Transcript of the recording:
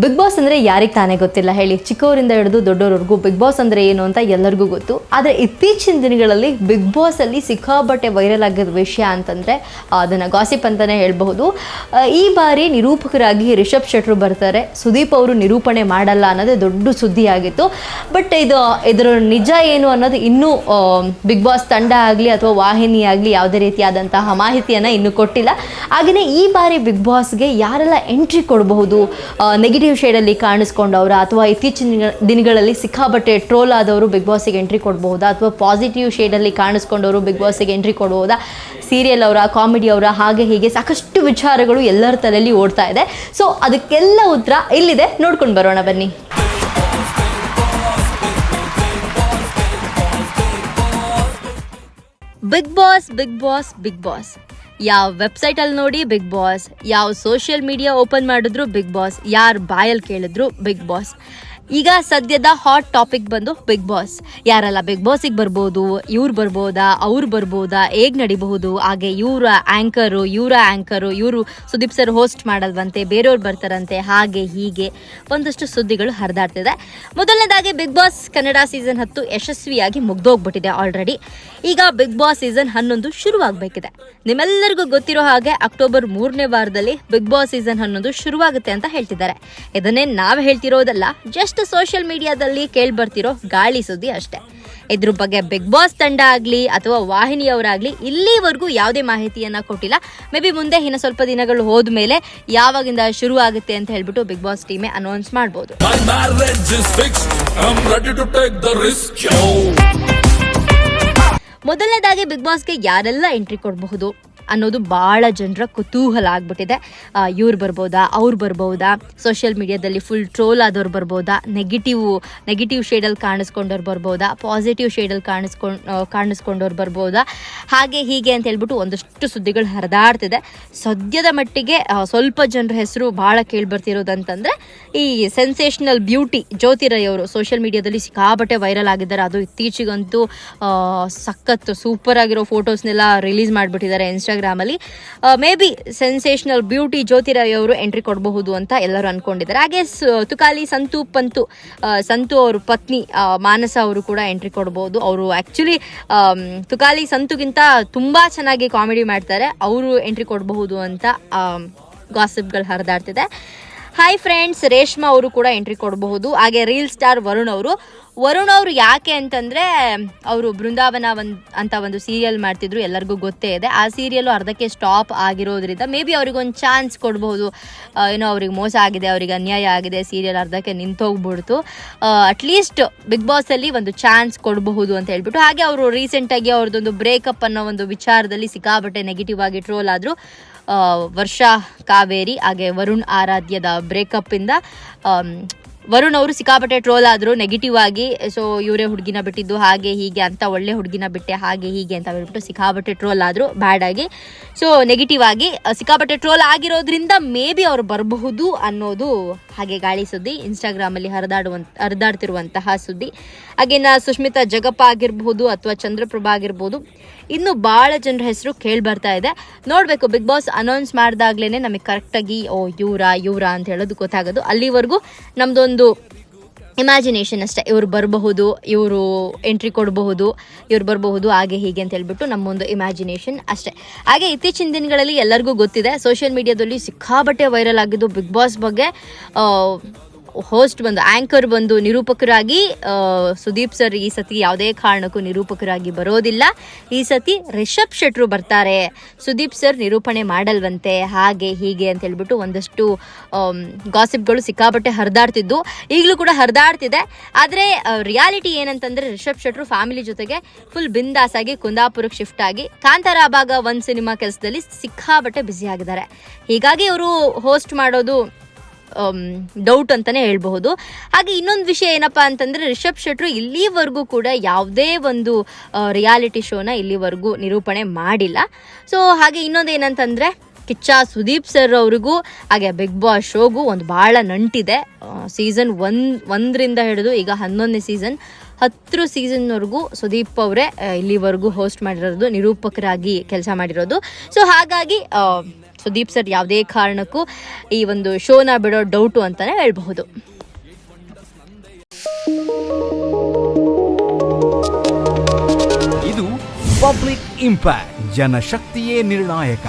Big boss ಅಂದರೆ ಯಾರಿಗೆ ತಾನೇ ಗೊತ್ತಿಲ್ಲ ಹೇಳಿ. ಚಿಕ್ಕವರಿಂದ ಹಿಡಿದು ದೊಡ್ಡವರವರೆಗೂ ಬಿಗ್ ಬಾಸ್ ಅಂದರೆ ಏನು ಅಂತ ಎಲ್ಲರಿಗೂ ಗೊತ್ತು. ಆದರೆ ಇತ್ತೀಚಿನ ದಿನಗಳಲ್ಲಿ ಬಿಗ್ ಬಾಸಲ್ಲಿ ಸಿಕ್ಕಾಬಟ್ಟೆ ವೈರಲ್ ಆಗಿರೋ ವಿಷಯ ಅಂತಂದರೆ ಅದನ್ನು ಗಾಸಿಪ್ ಅಂತಲೇ ಹೇಳಬಹುದು. ಈ ಬಾರಿ ನಿರೂಪಕರಾಗಿ ರಿಷಬ್ ಶೆಟ್ರು ಬರ್ತಾರೆ. ಸುದೀಪ್ ಅವರು ನಿರೂಪಣೆ ಮಾಡಲ್ಲ ಅನ್ನೋದೇ ದೊಡ್ಡ ಸುದ್ದಿಯಾಗಿತ್ತು. ಬಟ್ ಇದು, ಇದರ ನಿಜ ಏನು ಅನ್ನೋದು ಇನ್ನೂ ಬಿಗ್ ಬಾಸ್ ತಂಡ ಆಗಲಿ ಅಥವಾ ವಾಹಿನಿ ಆಗಲಿ ಯಾವುದೇ ರೀತಿಯಾದಂತಹ ಮಾಹಿತಿಯನ್ನು ಇನ್ನೂ ಕೊಟ್ಟಿಲ್ಲ. ಹಾಗೆಯೇ ಈ ಬಾರಿ ಬಿಗ್ ಬಾಸ್ಗೆ ಯಾರೆಲ್ಲ ಎಂಟ್ರಿ ಕೊಡಬಹುದು ನೆಗೆಟಿವ್ ಶೇಡಲ್ಲಿ ಕಾಣಿಸ್ಕೊಂಡವ್ರ ಅಥವಾ ಇತ್ತೀಚಿನ ದಿನ- ದಿನಗಳಲ್ಲಿ ಸಿಕ್ಕಾಬಟ್ಟೆ ಟ್ರೋಲ್ ಆದವರು ಬಿಗ್ ಬಾಸಿಗೆ ಎಂಟ್ರಿ ಕೊಡಬಹುದಾ ಅಥವಾ ಪಾಸಿಟಿವ್ ಶೇಡಲ್ಲಿ ಕಾಣಿಸ್ಕೊಂಡವರು ಬಿಗ್ ಬಾಸಿಗೆ ಎಂಟ್ರಿ ಕೊಡಬಹುದಾ ಸೀರಿಯಲ್ ಅವರ ಕಾಮಿಡಿ ಅವರ, ಹಾಗೆ ಹೀಗೆ ಸಾಕಷ್ಟು ವಿಚಾರಗಳು ಎಲ್ಲರ ತಲೆಯಲ್ಲಿ ಓಡ್ತಾ ಇದೆ. ಸೊ ಅದಕ್ಕೆಲ್ಲ ಉತ್ತರ ಇಲ್ಲಿದೆ. ನೋಡ್ಕೊಂಡು ಬರೋಣ ಬನ್ನಿ. Bigg Boss Bigg Boss Bigg Boss ಯಾವ ವೆಬ್ಸೈಟಲ್ಲಿ ನೋಡಿ ಬಿಗ್ ಬಾಸ್ ಯಾವ ಸೋಷಿಯಲ್ ಮೀಡಿಯಾ ಓಪನ್ ಮಾಡಿದ್ರು ಬಿಗ್ ಬಾಸ್ ಯಾರ ಬಾಯಲ್ಲಿ ಕೇಳಿದ್ರು ಬಿಗ್ ಬಾಸ್ ಈಗ ಸದ್ಯದ ಹಾಟ್ ಟಾಪಿಕ್ ಬಂದು ಬಿಗ್ ಬಾಸ್ ಯಾರೆಲ್ಲ ಬಿಗ್ ಬಾಸಿಗೆ ಬರ್ಬೋದು, ಇವ್ರು ಬರ್ಬೋದಾ, ಅವ್ರು ಬರ್ಬೋದಾ, ಹೇಗೆ ನಡಿಬಹುದು? ಹಾಗೆ ಇವರ ಆ್ಯಂಕರು ಇವರ ಆ್ಯಂಕರು ಇವರು ಸುದೀಪ್ ಸರ್ ಹೋಸ್ಟ್ ಮಾಡಲ್ವಂತೆ, ಬೇರೆಯವ್ರು ಬರ್ತಾರಂತೆ, ಹಾಗೆ ಹೀಗೆ ಒಂದಷ್ಟು ಸುದ್ದಿಗಳು ಹರಿದಾಡ್ತಿದೆ. ಮೊದಲನೇದಾಗಿ ಬಿಗ್ ಬಾಸ್ ಕನ್ನಡ ಸೀಸನ್ ಹತ್ತು ಯಶಸ್ವಿಯಾಗಿ ಮುಗ್ದೋಗ್ಬಿಟ್ಟಿದೆ ಆಲ್ರೆಡಿ ಈಗ ಬಿಗ್ ಬಾಸ್ ಸೀಸನ್ ಹನ್ನೊಂದು ಶುರುವಾಗಬೇಕಿದೆ. ನಿಮ್ಮೆಲ್ಲರಿಗೂ ಗೊತ್ತಿರೋ ಹಾಗೆ ಅಕ್ಟೋಬರ್ ಮೂರನೇ ವಾರದಲ್ಲಿ ಬಿಗ್ ಬಾಸ್ ಸೀಸನ್ ಹನ್ನೊಂದು ಶುರುವಾಗುತ್ತೆ ಅಂತ ಹೇಳ್ತಿದ್ದಾರೆ. ಇದನ್ನೇ ನಾವು ಹೇಳ್ತಿರೋದಲ್ಲ ಜಸ್ಟ್ ಸೋಷಿಯಲ್ ಮೀಡಿಯಾದಲ್ಲಿ ಕೇಳ್ಬರ್ತಿರೋ ಗಾಳಿ ಸುದ್ದಿ ಅಷ್ಟೇ. ಇದ್ರ ಬಗ್ಗೆ ಬಿಗ್ ಬಾಸ್ ತಂಡ ಆಗಲಿ ಅಥವಾ ವಾಹಿನಿಯವರಾಗಲಿ ಇಲ್ಲಿವರೆಗೂ ಯಾವುದೇ ಮಾಹಿತಿಯನ್ನ ಕೊಟ್ಟಿಲ್ಲ. ಮೇ ಬಿ ಮುಂದೆ ಇನ್ನು ಸ್ವಲ್ಪ ದಿನಗಳು ಹೋದ ಮೇಲೆ ಯಾವಾಗಿಂದ ಶುರು ಆಗುತ್ತೆ ಅಂತ ಹೇಳ್ಬಿಟ್ಟು ಬಿಗ್ ಬಾಸ್ ಟೀಮೇ ಅನೌನ್ಸ್ ಮಾಡ್ಬೋದು. ಮೊದಲನೇದಾಗಿ ಬಿಗ್ ಬಾಸ್ಗೆ ಯಾರೆಲ್ಲ ಎಂಟ್ರಿ ಕೊಡಬಹುದು? ಅನ್ನೋದು ಭಾಳ ಜನರ ಕುತೂಹಲ ಆಗ್ಬಿಟ್ಟಿದೆ. ಇವ್ರು ಬರ್ಬೋದಾ? ಅವ್ರು ಬರ್ಬೋದಾ? ಸೋಷಿಯಲ್ ಮೀಡಿಯಾದಲ್ಲಿ ಫುಲ್ ಟ್ರೋಲ್ ಆದವ್ರು ಬರ್ಬೋದಾ? ನೆಗೆಟಿವ್ ನೆಗೆಟಿವ್ ಶೇಡಲ್ಲಿ ಕಾಣಿಸ್ಕೊಂಡವ್ರು ಬರ್ಬೋದಾ? ಪಾಸಿಟಿವ್ ಶೇಡಲ್ಲಿ ಕಾಣಿಸ್ಕೊಂಡು ಕಾಣಿಸ್ಕೊಂಡವ್ರು ಬರ್ಬೋದಾ? ಹಾಗೆ ಹೀಗೆ ಅಂತ ಹೇಳ್ಬಿಟ್ಟು ಒಂದಷ್ಟು ಸುದ್ದಿಗಳು ಹರಿದಾಡ್ತಿದೆ. ಸದ್ಯದ ಮಟ್ಟಿಗೆ ಸ್ವಲ್ಪ ಜನರ ಹೆಸರು ಭಾಳ ಕೇಳ್ಬರ್ತಿರೋದಂತಂದ್ರೆ, ಈ ಸೆನ್ಸೇಷನಲ್ ಬ್ಯೂಟಿ ಜ್ಯೋತಿ ಅವರು ಸೋಷಿಯಲ್ ಮೀಡಿಯಾದಲ್ಲಿ ಸಿಕ್ಕಾಬಟ್ಟೆ ವೈರಲ್ ಆಗಿದ್ದಾರೆ. ಅದು ಇತ್ತೀಚೆಗಂತೂ ಸಖತ್ತು ಸಖತ್ ಸೂಪರ್ ಆಗಿರೋ ಫೋಟೋಸ್ನೆಲ್ಲ ರಿಲೀಸ್ ಮಾಡಿಬಿಟ್ಟಿದ್ದಾರೆ ಇನ್ಸ್ಟಾಗ್ರಾಮಲ್ಲಿ. Maybe sensational beauty Jyothi ಅವರು ಎಂಟ್ರಿ ಕೊಡಬಹುದು ಅಂತ ಎಲ್ಲರೂ ಅನ್ಕೊಂಡಿದ್ದಾರೆ. ಹಾಗೆ ತುಕಾಲಿ ಸಂತು ಪಂತು ಸಂತು ಅವರು ಪತ್ನಿ ಮಾನಸ ಅವರು ಕೂಡ ಎಂಟ್ರಿ ಕೊಡ್ಬೋದು. ಅವರು ಆ್ಯಕ್ಚುಲಿ ತುಕಾಲಿ ಸಂತುಗಿಂತ ತುಂಬ ಚೆನ್ನಾಗಿ ಕಾಮಿಡಿ ಮಾಡ್ತಾರೆ. ಅವರು ಎಂಟ್ರಿ ಕೊಡಬಹುದು ಅಂತ ಗಾಸಿಪ್ಗಳು ಹರಿದಾಡ್ತಿದೆ. ಹಾಯ್ ಫ್ರೆಂಡ್ಸ್ ರೇಷ್ಮಾ ಅವರು ಕೂಡ ಎಂಟ್ರಿ ಕೊಡಬಹುದು. ಹಾಗೆ ರೀಲ್ ಸ್ಟಾರ್ ವರುಣ್ ಅವರು. ವರುಣ್ ಅವರು ಯಾಕೆ ಅಂತಂದರೆ, ಅವರು ಬೃಂದಾವನ ಒಂದು ಅಂತ ಒಂದು ಸೀರಿಯಲ್ ಮಾಡ್ತಿದ್ರು, ಎಲ್ಲರಿಗೂ ಗೊತ್ತೇ ಇದೆ. ಆ ಸೀರಿಯಲ್ ಅರ್ಧಕ್ಕೆ ಸ್ಟಾಪ್ ಆಗಿರೋದ್ರಿಂದ ಮೇ ಬಿ ಅವ್ರಿಗೊಂದು ಚಾನ್ಸ್ ಕೊಡಬಹುದು. ಏನೋ ಅವ್ರಿಗೆ ಮೋಸ ಆಗಿದೆ, ಅವ್ರಿಗೆ ಅನ್ಯಾಯ ಆಗಿದೆ ಸೀರಿಯಲ್ ಅರ್ಧಕ್ಕೆ ನಿಂತೋಗ್ಬಿಡ್ತು. ಅಟ್ಲೀಸ್ಟ್ ಬಿಗ್ ಬಾಸಲ್ಲಿ ಒಂದು ಚಾನ್ಸ್ ಕೊಡಬಹುದು ಅಂತ ಹೇಳ್ಬಿಟ್ಟು. ಹಾಗೆ ಅವರು ರೀಸೆಂಟಾಗಿ ಅವ್ರದ್ದೊಂದು ಬ್ರೇಕಪ್ ಅನ್ನೋ ಒಂದು ವಿಚಾರದಲ್ಲಿ ಸಿಕ್ಕಾಬಟ್ಟೆ ನೆಗೆಟಿವ್ ಆಗಿ ಟ್ರೋಲ್ ಆದರು. ವರ್ಷಾ ಕಾವೇರಿ ಹಾಗೆ ವರುಣ್ ಆರಾಧ್ಯದ ಬ್ರೇಕಪ್ಪಿಂದ ವರುಣ್ ಅವರು ಸಿಕ್ಕಾಪಟ್ಟೆ ಟ್ರೋಲ್ ಆದ್ರು ನೆಗೆಟಿವ್ ಆಗಿ ಸೊ ಇವರೇ ಹುಡುಗಿನ ಬಿಟ್ಟಿದ್ದು ಹಾಗೆ ಹೀಗೆ ಅಂತ, ಒಳ್ಳೆ ಹುಡುಗಿನ ಬಿಟ್ಟೆ ಹಾಗೆ ಹೀಗೆ ಅಂತ ಹೇಳ್ಬಿಟ್ಟು ಸಿಕ್ಕಾಪಟ್ಟೆ ಟ್ರೋಲ್ ಆದರು ಬ್ಯಾಡ್ ಆಗಿ. ಸೊ ನೆಗೆಟಿವ್ ಆಗಿ ಸಿಕ್ಕಾಪಟ್ಟೆ ಟ್ರೋಲ್ ಆಗಿರೋದ್ರಿಂದ ಮೇ ಬಿ ಅವ್ರು ಬರಬಹುದು ಅನ್ನೋದು ಹಾಗೆ ಗಾಳಿ ಸುದ್ದಿ ಇನ್ಸ್ಟಾಗ್ರಾಮಲ್ಲಿ ಹರಿದಾಡುವಂತ, ಹರಿದಾಡ್ತಿರುವಂತಹ ಸುದ್ದಿ. ಹಾಗೇನ ಸುಷ್ಮಿತಾ ಜಗಪ್ಪ ಆಗಿರಬಹುದು ಅಥವಾ ಚಂದ್ರಪ್ರಭಾ ಆಗಿರ್ಬೋದು, ಇನ್ನು ಭಾಳ ಜನರ ಹೆಸರು ಕೇಳಿ ಬರ್ತಾ ಇದೆ. ನೋಡಬೇಕು ಬಿಗ್ ಬಾಸ್ ಅನೌನ್ಸ್ ಮಾಡಿದಾಗ್ಲೇ ನಮಗೆ ಕರೆಕ್ಟಾಗಿ ಓ, ಇವರಾ ಇವರಾ ಅಂತ ಹೇಳೋದು ಗೊತ್ತಾಗೋದು. ಅಲ್ಲಿವರೆಗೂ ನಮ್ಮದೊಂದು ಇಮ್ಯಾಜಿನೇಷನ್ ಅಷ್ಟೇ. ಇವ್ರು ಬರಬಹುದು, ಇವರು ಎಂಟ್ರಿ ಕೊಡಬಹುದು, ಇವ್ರು ಬರಬಹುದು, ಹಾಗೆ ಹೀಗೆ ಅಂತ ಹೇಳ್ಬಿಟ್ಟು ನಮ್ಮೊಂದು ಇಮ್ಯಾಜಿನೇಷನ್ ಅಷ್ಟೇ. ಹಾಗೆ ಇತ್ತೀಚಿನ ದಿನಗಳಲ್ಲಿ ಎಲ್ಲರಿಗೂ ಗೊತ್ತಿದೆ ಸೋಷಿಯಲ್ ಮೀಡಿಯಾದಲ್ಲಿ ಸಿಕ್ಕಾಬಟ್ಟೆ ವೈರಲ್ ಆಗಿದ್ದು ಬಿಗ್ ಬಾಸ್ ಬಗ್ಗೆ ಹೋಸ್ಟ್ ಬಂದು ಆ್ಯಂಕರ್ ಬಂದು ನಿರೂಪಕರಾಗಿ ಸುದೀಪ್ ಸರ್ ಈ ಸತಿ ಯಾವುದೇ ಕಾರಣಕ್ಕೂ ನಿರೂಪಕರಾಗಿ ಬರೋದಿಲ್ಲ. ಈ ಸತಿ ರಿಷಬ್ ಶೆಟ್ರು ಬರ್ತಾರೆ. ಸುದೀಪ್ ಸರ್ ನಿರೂಪಣೆ ಮಾಡಲ್ವಂತೆ, ಹಾಗೆ ಹೀಗೆ ಅಂತ ಹೇಳ್ಬಿಟ್ಟು ಒಂದಷ್ಟು ಗಾಸಿಪ್ಗಳು ಸಿಕ್ಕಾಪಟ್ಟೆ ಹರಿದಾಡ್ತಿದ್ದು. ಈಗಲೂ ಕೂಡ ಹರಿದಾಡ್ತಿದೆ. ಆದರೆ ರಿಯಾಲಿಟಿ ಏನಂತಂದರೆ ರಿಷಬ್ ಶೆಟ್ರು ಫ್ಯಾಮಿಲಿ ಜೊತೆಗೆ ಫುಲ್ ಬಿಂದಾಸಾಗಿ ಕುಂದಾಪುರಕ್ಕೆ ಶಿಫ್ಟ್ ಆಗಿ ಕಾಂತಾರ ಭಾಗ ಒಂದು ಸಿನಿಮಾ ಕೆಲಸದಲ್ಲಿ ಸಿಕ್ಕಾಪಟ್ಟೆ ಬ್ಯುಸಿ ಆಗಿದ್ದಾರೆ. ಹೀಗಾಗಿ ಅವರು ಹೋಸ್ಟ್ ಮಾಡೋದು ಡೌಟ್ ಅಂತಲೇ ಹೇಳ್ಬಹುದು. ಹಾಗೆ ಇನ್ನೊಂದು ವಿಷಯ ಏನಪ್ಪ ಅಂತಂದರೆ ರಿಷಬ್ ಶೆಟ್ರು ಇಲ್ಲಿವರೆಗೂ ಕೂಡ ಯಾವುದೇ ಒಂದು ರಿಯಾಲಿಟಿ ಶೋನ ಇಲ್ಲಿವರೆಗೂ ನಿರೂಪಣೆ ಮಾಡಿಲ್ಲ. ಸೊ ಹಾಗೆ ಇನ್ನೊಂದು ಏನಂತಂದರೆ ಕಿಚ್ಚ ಸುದೀಪ್ ಸರ್ ಅವ್ರಿಗೂ, ಹಾಗೆ ಬಿಗ್ ಬಾಸ್ ಶೋಗೂ ಒಂದು ಭಾಳ ನಂಟಿದೆ. ಸೀಸನ್ ಒನ್ ಒಂದರಿಂದ ಹಿಡಿದು ಈಗ ಹನ್ನೊಂದನೇ ಸೀಸನ್ ಹತ್ತು ಸೀಸನ್ವರೆಗೂ ಸುದೀಪ್ ಅವರೇ ಇಲ್ಲಿವರೆಗೂ ಹೋಸ್ಟ್ ಮಾಡಿರೋದು, ನಿರೂಪಕರಾಗಿ ಕೆಲಸ ಮಾಡಿರೋದು. ಸೊ ಹಾಗಾಗಿ ಸುದೀಪ್ ಸರ್ ಯಾವುದೇ ಕಾರಣಕ್ಕೂ ಈ ಒಂದು ಶೋನ ಬಿಡೋ ಡೌಟು ಅಂತಲೇ ಹೇಳ್ಬಹುದು. ಇದು ಪಬ್ಲಿಕ್ ಇಂಪ್ಯಾಕ್ಟ್, ಜನಶಕ್ತಿಯೇ ನಿರ್ಣಾಯಕ.